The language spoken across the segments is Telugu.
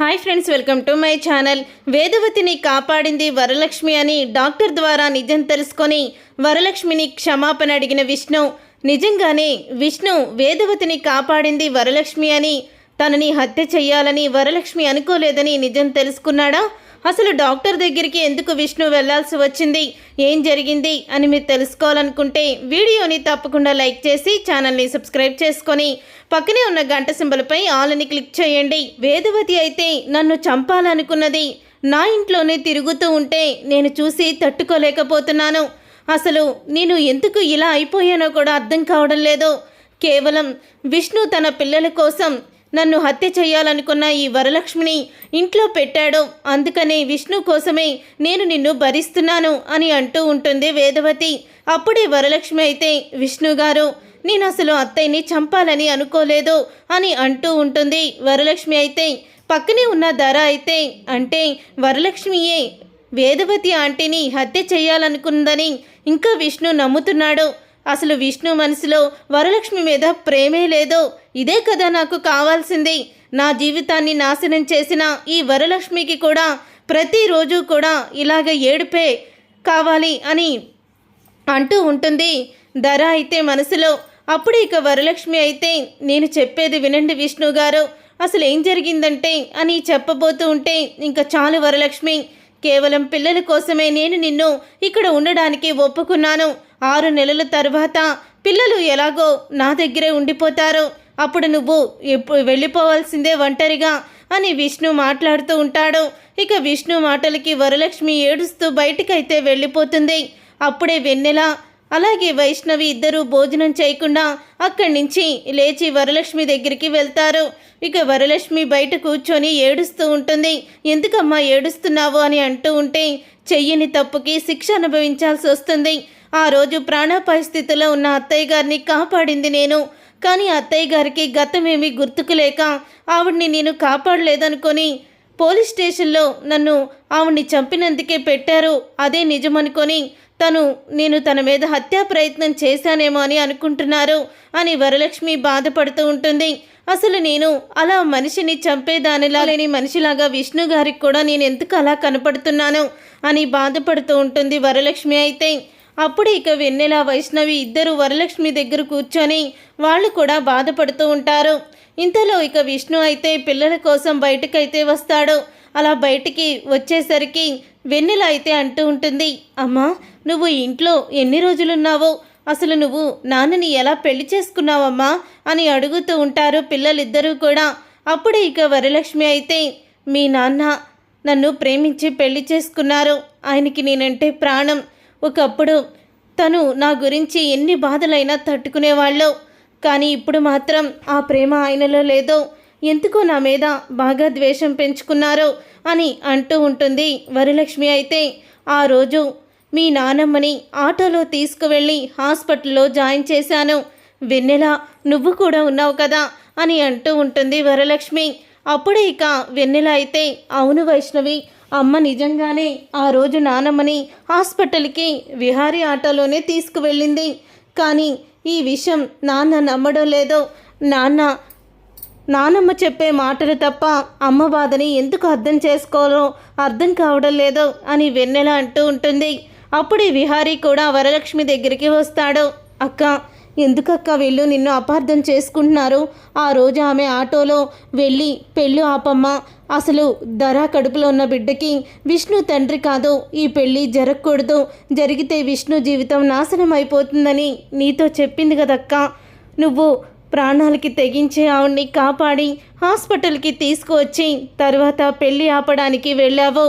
Hi friends welcome to my channel. వేదవతిని కాపాడింది వరలక్ష్మి అని డాక్టర్ ద్వారా నిజం తెలుసుకొని వరలక్ష్మిని క్షమాపణ అడిగిన విష్ణు. నిజంగానే విష్ణు వేదవతిని కాపాడింది వరలక్ష్మి అని తనని హత్య చేయాలని వరలక్ష్మి అనుకోలేదని నిజం తెలుసుకున్నాడా? అసలు డాక్టర్ దగ్గరికి ఎందుకు విష్ణు వెళ్ళాల్సి వచ్చింది? ఏం జరిగింది? అని మీరు తెలుసుకోవాలనుకుంటే వీడియోని తప్పకుండా లైక్ చేసి ఛానల్ని సబ్స్క్రైబ్ చేసుకొని పక్కనే ఉన్న గంట సింబల్పై ఆల్ అని క్లిక్ చేయండి. వేదవతి అయితే నన్ను చంపాలనుకున్నది. నా ఇంట్లోనే తిరుగుతూ ఉంటే నేను చూసి తట్టుకోలేకపోతున్నాను. అసలు నేను ఎందుకు ఇలా అయిపోయానో కూడా అర్థం కావడం లేదు. కేవలం విష్ణు తన పిల్లల కోసం నన్ను హత్య చేయాలనుకున్న ఈ వరలక్ష్మిని ఇంట్లో పెట్టాడు. అందుకనే విష్ణు కోసమే నేను నిన్ను భరిస్తున్నాను అని అంటూ ఉంటుంది వేదవతి. అప్పుడే వరలక్ష్మి అయితే విష్ణు గారు నేను అసలు అత్తయ్యని చంపాలని అనుకోలేదు అని అంటూ ఉంటుంది వరలక్ష్మి అయితే. పక్కనే ఉన్న ధర అయితే అంటే వరలక్ష్మియే వేదవతి ఆంటీని హత్య చేయాలనుకుందని ఇంకా విష్ణు నమ్ముతున్నాడు. అసలు విష్ణు మనసులో వరలక్ష్మి మీద ప్రేమే లేదో ఇదే కదా నాకు కావాల్సింది. నా జీవితాన్ని నాశనం చేసిన ఈ వరలక్ష్మికి కూడా ప్రతిరోజు కూడా ఇలాగ ఏడుపే కావాలి అని అంటూ ఉంటుంది. ధర అయితే మనసులో అప్పుడు ఇక వరలక్ష్మి అయితే నేను చెప్పేది వినండి విష్ణు గారు అసలు ఏం జరిగిందంటే అని చెప్పబోతూ ఉంటే ఇంకా చాలు వరలక్ష్మి కేవలం పిల్లల కోసమే నేను నిన్ను ఇక్కడ ఉండడానికి ఒప్పుకున్నాను. ఆరు నెలల తర్వాత పిల్లలు ఎలాగో నా దగ్గరే ఉండిపోతారు. అప్పుడు నువ్వు ఎప్పుడు వెళ్ళిపోవాల్సిందే ఒంటరిగా అని విష్ణు మాట్లాడుతూ ఉంటాడు. ఇక విష్ణు మాటలకి వరలక్ష్మి ఏడుస్తూ బయటికైతే వెళ్ళిపోతుంది. అప్పుడే వెన్నెల అలాగే వైష్ణవి ఇద్దరూ భోజనం చేయకుండా అక్కడి నుంచి లేచి వరలక్ష్మి దగ్గరికి వెళ్తారు. ఇక వరలక్ష్మి బయట కూర్చొని ఏడుస్తూ ఉంటుంది. ఎందుకమ్మా ఏడుస్తున్నావు? అని అంటూ ఉంటే చెయ్యని తప్పుకి శిక్ష అనుభవించాల్సి వస్తుంది. ఆ రోజు ప్రాణాపాయ స్థితిలో ఉన్న అత్తయ్య గారిని కాపాడింది నేను. కానీ అత్తయ్య గారికి గతమేమీ గుర్తుకు లేక ఆవిడ్ని నేను కాపాడలేదనుకొని పోలీస్ స్టేషన్లో నన్ను ఆవిడ్ని చంపినందుకే పెట్టారు. అదే నిజమనుకొని తను నేను తన మీద హత్యా ప్రయత్నం చేశానేమో అని అనుకుంటున్నారు అని వరలక్ష్మి బాధపడుతూ ఉంటుంది. అసలు నేను అలా మనిషిని చంపేదానిలా లేని మనిషిలాగా విష్ణు గారికి కూడా నేను ఎందుకు అలా కనపడుతున్నాను? అని బాధపడుతూ ఉంటుంది వరలక్ష్మి అయితే. అప్పుడు ఇక వెన్నెల వైష్ణవి ఇద్దరు వరలక్ష్మి దగ్గర కూర్చొని వాళ్ళు కూడా బాధపడుతూ ఉంటారు. ఇంతలో ఇక విష్ణు అయితే పిల్లల కోసం బయటకైతే వస్తాడు. అలా బయటికి వచ్చేసరికి వెన్నెల అయితే అంటూ ఉంటుంది. అమ్మా నువ్వు ఇంట్లో ఎన్ని రోజులున్నావో? అసలు నువ్వు నాన్నని ఎలా పెళ్ళి చేసుకున్నావమ్మా? అని అడుగుతూ ఉంటారు పిల్లలిద్దరూ కూడా. అప్పుడే ఇక వరలక్ష్మి అయితే మీ నాన్న నన్ను ప్రేమించి పెళ్ళి చేసుకున్నారు. ఆయనకి నేనంటే ప్రాణం. ఒకప్పుడు తను నా గురించి ఎన్ని బాధలైనా తట్టుకునేవాళ్ళు. కానీ ఇప్పుడు మాత్రం ఆ ప్రేమ ఆయనలో లేదో. ఎందుకో నా మీద బాగా ద్వేషం పెంచుకున్నారో అని అంటూ ఉంటుంది వరలక్ష్మి అయితే. ఆ రోజు మీ నానమ్మని ఆటోలో తీసుకువెళ్ళి హాస్పిటల్లో జాయిన్ చేశాను. వెన్నెల నువ్వు కూడా ఉన్నావు కదా అని అంటూ ఉంటుంది వరలక్ష్మి. అప్పుడే ఇక వెన్నెల అయితే. అవును వైష్ణవి అమ్మ నిజంగానే ఆ రోజు నానమ్మని హాస్పిటల్కి విహారీ ఆటోలోనే తీసుకువెళ్ళింది. కానీ ఈ విషయం నాన్న నమ్మడం లేదో నాన్న నానమ్మ చెప్పే మాటలు తప్ప అమ్మ బాధని ఎందుకు అర్థం చేసుకోవాలో అర్థం కావడం లేదో అని వెన్నెల అంటూ ఉంటుంది. అప్పుడే విహారీ కూడా వరలక్ష్మి దగ్గరికి వస్తాడు. అక్క ఎందుకక్క వీళ్ళు నిన్ను అపార్థం చేసుకుంటున్నారు? ఆ రోజు ఆమె ఆటోలో వెళ్ళి పెళ్ళి ఆపమ్మ. అసలు ధర కడుపులో ఉన్న బిడ్డకి విష్ణు తండ్రి కాదు. ఈ పెళ్ళి జరగకూడదు. జరిగితే విష్ణు జీవితం నాశనం అయిపోతుందని నీతో చెప్పింది కదక్క. నువ్వు ప్రాణాలకి తెగించే ఆవిడ్ని కాపాడి హాస్పిటల్కి తీసుకువచ్చి తర్వాత పెళ్ళి ఆపడానికి వెళ్ళావు.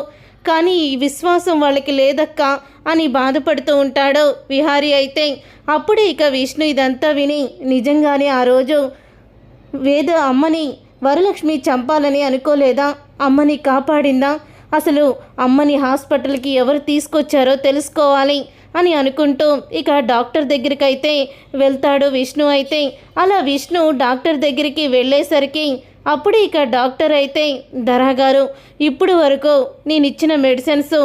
కానీ ఈ విశ్వాసం వాళ్ళకి లేదక్క అని బాధపడుతూ ఉంటాడు విహారీ అయితే. అప్పుడే ఇక విష్ణు ఇదంతా విని నిజంగానే ఆ రోజు వేద అమ్మని వరలక్ష్మి చంపాలని అనుకోలేదా? అమ్మని కాపాడిందా? అసలు అమ్మని హాస్పిటల్కి ఎవరు తీసుకొచ్చారో తెలుసుకోవాలి. అని అనుకుంటూ ఇక డాక్టర్ దగ్గరికి అయితే వెళ్తాడు విష్ణు అయితే. అలా విష్ణు డాక్టర్ దగ్గరికి వెళ్ళేసరికి అప్పుడు ఇక డాక్టర్ అయితే ధరా గారు ఇప్పుడు వరకు నేను ఇచ్చిన మెడిసిన్స్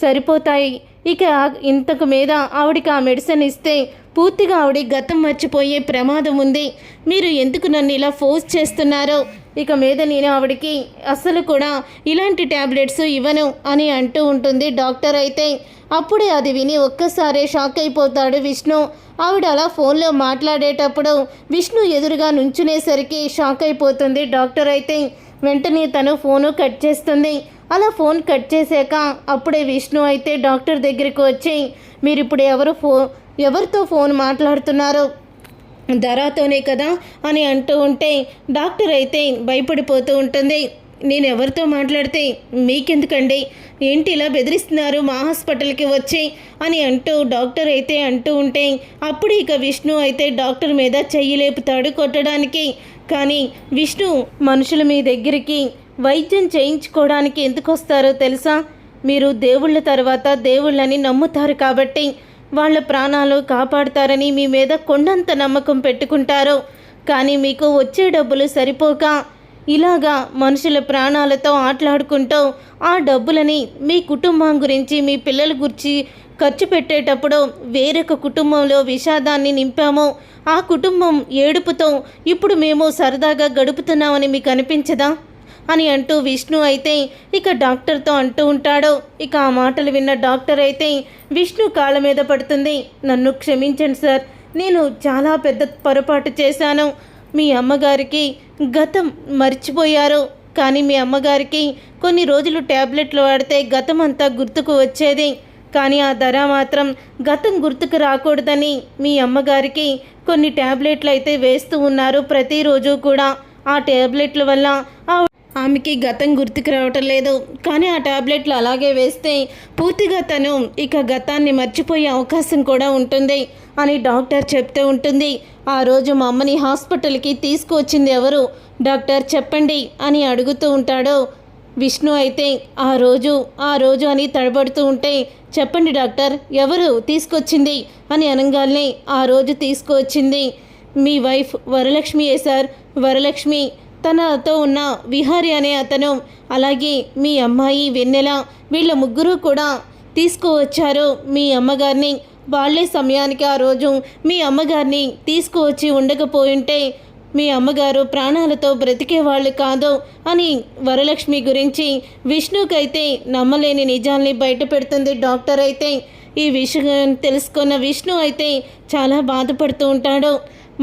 సరిపోతాయి. ఇక ఇంతకు మీద ఆవిడికి ఆ మెడిసిన్ ఇస్తే పూర్తిగా ఆవిడ గతం మర్చిపోయే ప్రమాదం ఉంది. మీరు ఎందుకు నన్ను ఇలా ఫోర్స్ చేస్తున్నారో? ఇక మీద నేను ఆవిడకి అస్సలు కూడా ఇలాంటి ట్యాబ్లెట్స్ ఇవ్వను అని అంటూ ఉంటుంది డాక్టర్ అయితే. అప్పుడే అది విని ఒక్కసారే షాక్ అయిపోతాడు విష్ణు. ఆవిడ అలా ఫోన్లో మాట్లాడేటప్పుడు విష్ణు ఎదురుగా నుంచునేసరికి షాక్ అయిపోతుంది డాక్టర్ అయితే. వెంటనే తను ఫోను కట్ చేస్తుంది. అలా ఫోన్ కట్ చేశాక అప్పుడే విష్ణు అయితే డాక్టర్ దగ్గరికి వచ్చి మీరు ఇప్పుడు ఎవరు ఫో ఎవరితో ఫోన్ మాట్లాడుతున్నారో? ధరాతోనే కదా అని అంటూ ఉంటే డాక్టర్ అయితే భయపడిపోతూ ఉంటుంది. నేను ఎవరితో మాట్లాడితే మీకెందుకండి? ఏంటి ఇలా బెదిరిస్తున్నారు? మా హాస్పిటల్కి వచ్చి అని అంటూ డాక్టర్ అయితే అంటూ ఉంటే అప్పుడు ఇక విష్ణు అయితే డాక్టర్ మీద చెయ్యి లేపుతాడు కొట్టడానికి. కానీ విష్ణు మనుషులు మీ దగ్గరికి వైద్యం చేయించుకోవడానికి ఎందుకు వస్తారో తెలుసా? మీరు దేవుళ్ళ తర్వాత దేవుళ్ళని నమ్ముతారు కాబట్టి వాళ్ళ ప్రాణాలు కాపాడుతారని మీ మీద కొండంత నమ్మకం పెట్టుకుంటారు. కానీ మీకు వచ్చే డబ్బులు సరిపోక ఇలాగా మనుషుల ప్రాణాలతో ఆటలాడుకుంటూ ఆ డబ్బులని మీ కుటుంబం గురించి మీ పిల్లల గురించి ఖర్చు పెట్టేటప్పుడు వేరొక కుటుంబంలో విషాదాన్ని నింపామో. ఆ కుటుంబం ఏడుపుతో ఇప్పుడు మేము సరదాగా గడుపుతున్నామని మీకు అనిపించదా? అని అంటూ విష్ణు అయితే ఇక డాక్టర్తో అంటూ ఉంటాడు. ఇక ఆ మాటలు విన్న డాక్టర్ అయితే విష్ణు కాళ్ళ మీద పడుతుంది. నన్ను క్షమించండి సార్. నేను చాలా పెద్ద పొరపాటు చేశాను. మీ అమ్మగారికి గతం మర్చిపోయారు. కానీ మీ అమ్మగారికి కొన్ని రోజులు ట్యాబ్లెట్లు వాడితే గతం అంతా గుర్తుకు వచ్చేది. కానీ ఆ ధర మాత్రం గతం గుర్తుకు రాకూడదని మీ అమ్మగారికి కొన్ని ట్యాబ్లెట్లు అయితే వేస్తూ ఉన్నారు ప్రతిరోజు కూడా. ఆ ట్యాబ్లెట్ల వల్ల ఆ ఆమెకి గతం గుర్తుకు రావటం లేదు. కానీ ఆ టాబ్లెట్లు అలాగే వేస్తే పూర్తిగా తను ఇక గతాన్ని మర్చిపోయే అవకాశం కూడా ఉంటుంది అని డాక్టర్ చెప్తూ ఉంటుంది. ఆ రోజు మా అమ్మని హాస్పిటల్కి తీసుకువచ్చింది ఎవరు? డాక్టర్ చెప్పండి అని అడుగుతూ ఉంటాడు. విష్ణు అయితే ఆ రోజు ఆ రోజు అని తడబడుతూ ఉంటే చెప్పండి డాక్టర్ ఎవరు తీసుకొచ్చింది? అని అనగానే ఆ రోజు తీసుకువచ్చింది. మీ వైఫ్ వరలక్ష్మియే సార్ వరలక్ష్మి. తనతో ఉన్న విహారి అనే అతను అలాగే మీ అమ్మాయి వెన్నెల వీళ్ళ ముగ్గురు కూడా తీసుకువచ్చారు. మీ అమ్మగారిని వాళ్ళే సమయానికి ఆ రోజు మీ అమ్మగారిని తీసుకువచ్చి ఉండకపోయింటే మీ అమ్మగారు ప్రాణాలతో బ్రతికేవాళ్ళు కాదు అని వరలక్ష్మి గురించి విష్ణుకైతే నమ్మలేని నిజాల్ని బయటపెడుతుంది డాక్టర్ అయితే. ఈ విషయం తెలుసుకున్న విష్ణు అయితే చాలా బాధపడుతూ ఉంటాడు.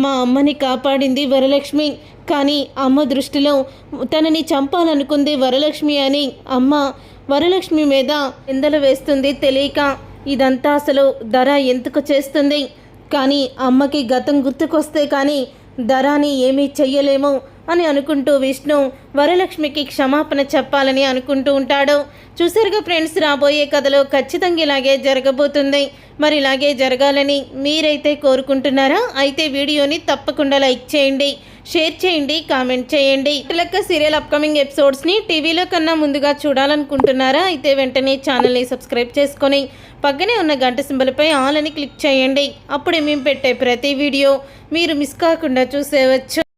మా అమ్మని కాపాడింది వరలక్ష్మి. కానీ అమ్మ దృష్టిలో తనని చంపాలనుకుంది వరలక్ష్మి అని అమ్మ వరలక్ష్మి మీద ఎందలు వేస్తుంది తెలియక ఇదంతా అసలు ధర ఎందుకు చేస్తుంది? కానీ అమ్మకి గతం గుర్తుకొస్తే కానీ ధరాని ఏమీ చెయ్యలేము. అని అనుకుంటూ విష్ణు వరలక్ష్మికి క్షమాపణ చెప్పాలని అనుకుంటూ ఉంటాడు. చూసారుగా ఫ్రెండ్స్ రాబోయే కథలో ఖచ్చితంగా ఇలాగే జరగబోతుంది. మరి ఇలాగే జరగాలని మీరైతే కోరుకుంటున్నారా? అయితే వీడియోని తప్పకుండా లైక్ చేయండి షేర్ చేయండి కామెంట్ చేయండి. లెక్క సీరియల్ అప్కమింగ్ ఎపిసోడ్స్ని టీవీలో కన్నా ముందుగా చూడాలనుకుంటున్నారా? అయితే వెంటనే ఛానల్ని సబ్స్క్రైబ్ చేసుకొని పక్కనే ఉన్న గంట సింబల్పై ఆల్ అని క్లిక్ చేయండి. అప్పుడే మేము పెట్టే ప్రతి వీడియో మీరు మిస్ కాకుండా చూసేవచ్చు.